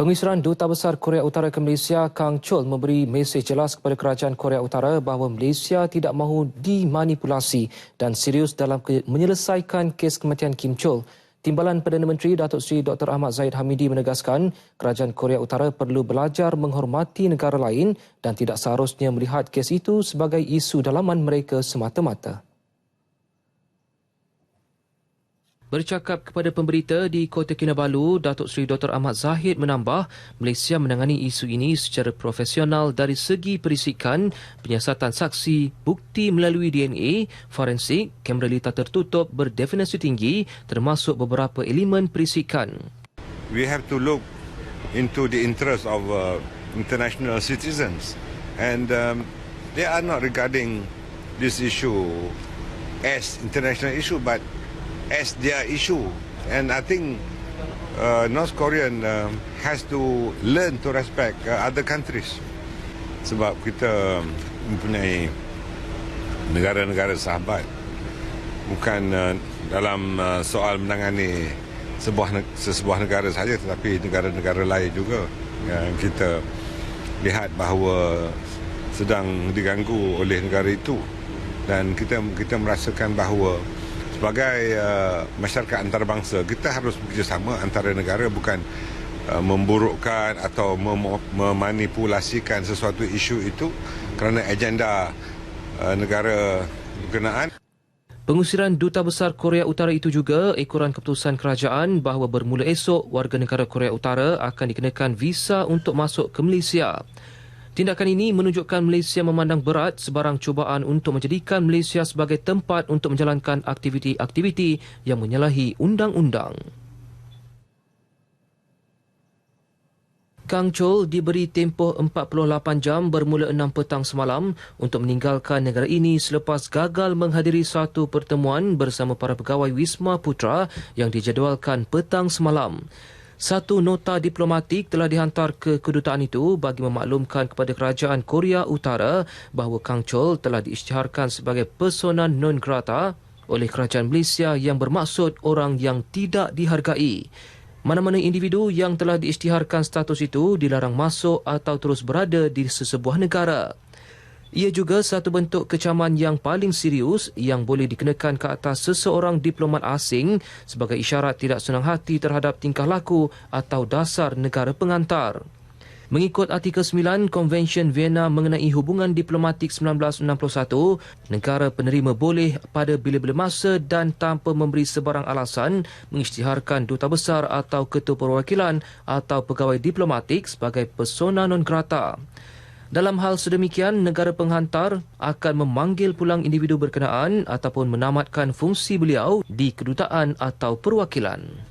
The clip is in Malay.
Pengisyuran Duta Besar Korea Utara ke Malaysia, Kang Chol, memberi mesej jelas kepada kerajaan Korea Utara bahawa Malaysia tidak mahu dimanipulasi dan serius dalam menyelesaikan kes kematian Kim Chol. Timbalan Perdana Menteri Datuk Seri Dr. Ahmad Zahid Hamidi menegaskan kerajaan Korea Utara perlu belajar menghormati negara lain dan tidak seharusnya melihat kes itu sebagai isu dalaman mereka semata-mata. Bercakap kepada pemberita di Kota Kinabalu, Datuk Seri Dr. Ahmad Zahid menambah Malaysia menangani isu ini secara profesional dari segi perisikan, penyiasatan saksi, bukti melalui DNA, forensik, kamera litar tertutup berdefinisi tinggi termasuk beberapa elemen perisikan. We have to look into the interest of uh, international citizens and um, they are not regarding this issue as international issue but as their issue. And I think uh, North Korean uh, has to learn to respect uh, other countries. Sebab kita mempunyai negara-negara sahabat. Bukan uh, dalam uh, soal menangani sebuah sebuah negara saja tetapi negara-negara lain juga yang kita lihat bahawa sedang diganggu oleh negara itu dan kita kita merasakan bahawa sebagai uh, masyarakat antarabangsa kita harus bekerjasama antara negara bukan uh, memburukkan atau mem- memanipulasikan sesuatu isu itu kerana agenda uh, negara berkenaan Pengusiran Duta Besar Korea Utara itu juga ekoran keputusan kerajaan bahawa bermula esok warga negara Korea Utara akan dikenakan visa untuk masuk ke Malaysia. Tindakan ini menunjukkan Malaysia memandang berat sebarang cubaan untuk menjadikan Malaysia sebagai tempat untuk menjalankan aktiviti-aktiviti yang menyalahi undang-undang. Kang Chol diberi tempoh 48 jam bermula 6 petang semalam untuk meninggalkan negara ini selepas gagal menghadiri satu pertemuan bersama para pegawai Wisma Putra yang dijadualkan petang semalam. Satu nota diplomatik telah dihantar ke kedutaan itu bagi memaklumkan kepada kerajaan Korea Utara bahawa Kang Chol telah diisytiharkan sebagai persona non grata oleh kerajaan Malaysia yang bermaksud orang yang tidak dihargai. Mana-mana individu yang telah diisytiharkan status itu dilarang masuk atau terus berada di sesebuah negara. Ia juga satu bentuk kecaman yang paling serius yang boleh dikenakan ke atas seseorang diplomat asing sebagai isyarat tidak senang hati terhadap tingkah laku atau dasar negara pengantar. Mengikut artikel 9 Konvensyen Vienna mengenai hubungan diplomatik 1961, negara penerima boleh pada bila-bila masa dan tanpa memberi sebarang alasan mengisytiharkan duta besar atau ketua perwakilan atau pegawai diplomatik sebagai persona non grata. Dalam hal sedemikian, negara penghantar akan memanggil pulang individu berkenaan ataupun menamatkan fungsi beliau di kedutaan atau perwakilan.